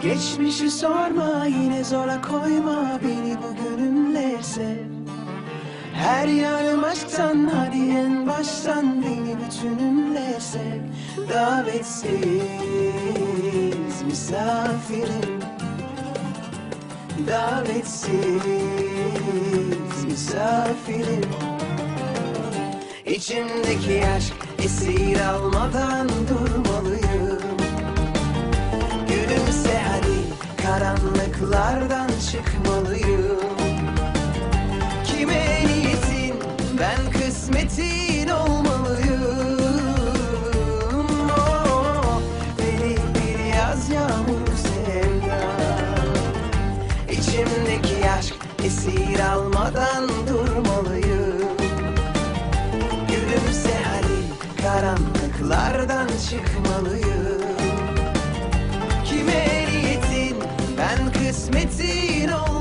Geçmişi sorma yine zora koyma beni bugününle sev Her yanım aşktan hadi en baştan beni bütününle sev Davetsiz misafirim. Davetsiz misafirim. İçimdeki aşk esir almadan durmalıyım karanlıklardan çıkmalıyım. Kime niyetin ben kısmetin olmalıyım. Oh, Beni bir yaz yağmur sevda. İçimdeki aşk esir almadan durmalıyım. Gülümse hadi karanlıklardan çıkmalıyım ben kısmetin